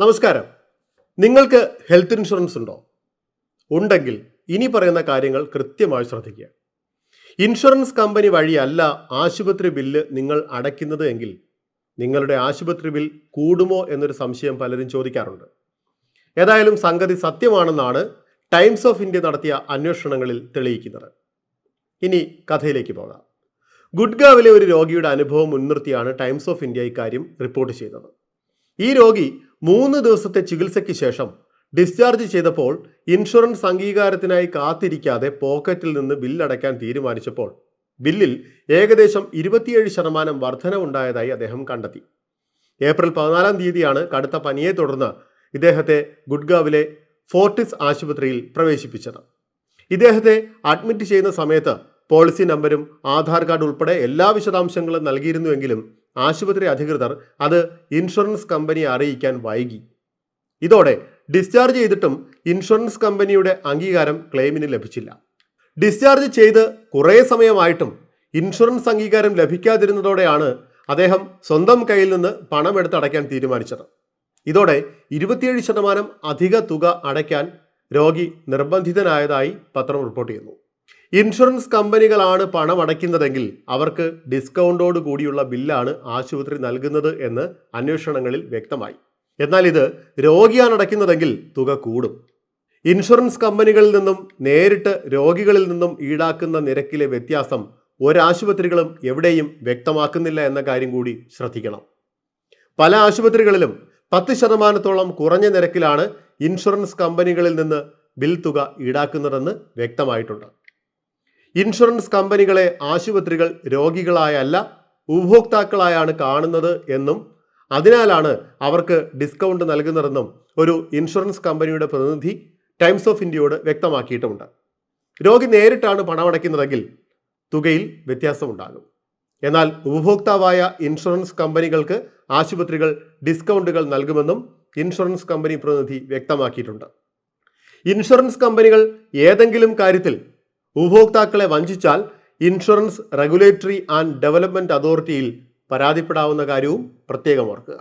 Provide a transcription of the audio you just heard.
നമസ്കാരം. നിങ്ങൾക്ക് health insurance ഉണ്ടോ? ഉണ്ടെങ്കിൽ ഇനി പറയുന്ന കാര്യങ്ങൾ കൃത്യമായി ശ്രദ്ധിക്കുക. ഇൻഷുറൻസ് കമ്പനി വഴിയല്ല ആശുപത്രി ബില്ല് നിങ്ങൾ അടയ്ക്കുന്നത് എങ്കിൽ നിങ്ങളുടെ ആശുപത്രി ബിൽ കൂടുമോ എന്നൊരു സംശയം പലരും ചോദിക്കാറുണ്ട്. ഏതായാലും സംഗതി സത്യമാണെന്നാണ് ടൈംസ് ഓഫ് ഇന്ത്യ നടത്തിയ അന്വേഷണങ്ങളിൽ തെളിയിക്കുന്നത്. ഇനി കഥയിലേക്ക് പോകാം. ഗുഡ്ഗാവിലെ ഒരു രോഗിയുടെ അനുഭവം മുൻനിർത്തിയാണ് ടൈംസ് ഓഫ് ഇന്ത്യ ഇക്കാര്യം റിപ്പോർട്ട് ചെയ്തത്. ഈ രോഗി മൂന്ന് ദിവസത്തെ ചികിത്സയ്ക്ക് ശേഷം ഡിസ്ചാർജ് ചെയ്തപ്പോൾ ഇൻഷുറൻസ് അംഗീകാരത്തിനായി കാത്തിരിക്കാതെ പോക്കറ്റിൽ നിന്ന് ബില്ലടയ്ക്കാൻ തീരുമാനിച്ചപ്പോൾ ബില്ലിൽ ഏകദേശം ഇരുപത്തിയേഴ് ശതമാനം വർധനവുണ്ടായതായി അദ്ദേഹം കണ്ടെത്തി. ഏപ്രിൽ പതിനാലാം തീയതിയാണ് കടുത്ത പനിയെ തുടർന്ന് ഇദ്ദേഹത്തെ ഗുഡ്ഗാവിലെ ഫോർട്ടിസ് ആശുപത്രിയിൽ പ്രവേശിപ്പിച്ചത്. ഇദ്ദേഹത്തെ അഡ്മിറ്റ് ചെയ്യുന്ന സമയത്ത് പോളിസി നമ്പരും ആധാർ കാർഡ് ഉൾപ്പെടെ എല്ലാ വിശദാംശങ്ങളും നൽകിയിരുന്നുവെങ്കിലും ആശുപത്രി അധികൃതർ അത് ഇൻഷുറൻസ് കമ്പനിയെ അറിയിക്കാൻ വൈകി. ഇതോടെ ഡിസ്ചാർജ് ചെയ്തിട്ടും ഇൻഷുറൻസ് കമ്പനിയുടെ അംഗീകാരം ക്ലെയിമിന് ലഭിച്ചില്ല. ഡിസ്ചാർജ് ചെയ്ത് കുറേ സമയമായിട്ടും ഇൻഷുറൻസ് അംഗീകാരം ലഭിക്കാതിരുന്നതോടെയാണ് അദ്ദേഹം സ്വന്തം കയ്യിൽ നിന്ന് പണമെടുത്തടയ്ക്കാൻ തീരുമാനിച്ചത്. ഇതോടെ ഇരുപത്തിയേഴ് ശതമാനം അധിക തുക അടയ്ക്കാൻ രോഗി നിർബന്ധിതനായതായി പത്രം റിപ്പോർട്ട് ചെയ്യുന്നു. ഇൻഷുറൻസ് കമ്പനികളാണ് പണം അടയ്ക്കുന്നതെങ്കിൽ അവർക്ക് ഡിസ്കൗണ്ടോട് കൂടിയുള്ള ബില്ലാണ് ആശുപത്രി നൽകുന്നത് എന്ന് അന്വേഷണങ്ങളിൽ വ്യക്തമായി. എന്നാൽ ഇത് രോഗിയാണ് അടയ്ക്കുന്നതെങ്കിൽ തുക കൂടും. ഇൻഷുറൻസ് കമ്പനികളിൽ നിന്നും നേരിട്ട് രോഗികളിൽ നിന്നും ഈടാക്കുന്ന നിരക്കിലെ വ്യത്യാസം ഒരാശുപത്രികളും എവിടെയും വ്യക്തമാക്കുന്നില്ല എന്ന കാര്യം കൂടി ശ്രദ്ധിക്കണം. പല ആശുപത്രികളിലും പത്ത് ശതമാനത്തോളം കുറഞ്ഞ നിരക്കിലാണ് ഇൻഷുറൻസ് കമ്പനികളിൽ നിന്ന് ബിൽ തുക ഈടാക്കുന്നതെന്ന് വ്യക്തമായിട്ടുണ്ട്. ഇൻഷുറൻസ് കമ്പനികളെ ആശുപത്രികൾ രോഗികളായല്ല ഉപഭോക്താക്കളായാണ് കാണുന്നത് എന്നും അതിനാലാണ് അവർക്ക് ഡിസ്കൗണ്ട് നൽകുന്നതെന്നും ഒരു ഇൻഷുറൻസ് കമ്പനിയുടെ പ്രതിനിധി ടൈംസ് ഓഫ് ഇന്ത്യയോട് വ്യക്തമാക്കിയിട്ടുമുണ്ട്. രോഗി നേരിട്ടാണ് പണമടയ്ക്കുന്നതെങ്കിൽ തുകയിൽ വ്യത്യാസമുണ്ടാകും. എന്നാൽ ഉപഭോക്താവായ ഇൻഷുറൻസ് കമ്പനികൾക്ക് ആശുപത്രികൾ ഡിസ്കൗണ്ടുകൾ നൽകുമെന്നും ഇൻഷുറൻസ് കമ്പനി പ്രതിനിധി വ്യക്തമാക്കിയിട്ടുണ്ട്. ഇൻഷുറൻസ് കമ്പനികൾ ഏതെങ്കിലും കാര്യത്തിൽ ഉപഭോക്താക്കളെ വഞ്ചിച്ചാൽ ഇൻഷുറൻസ് റെഗുലേറ്ററി ആൻഡ് ഡെവലപ്മെന്റ് അതോറിറ്റിയിൽ പരാതിപ്പെടാവുന്ന കാര്യവും പ്രത്യേകം ഓർക്കുക.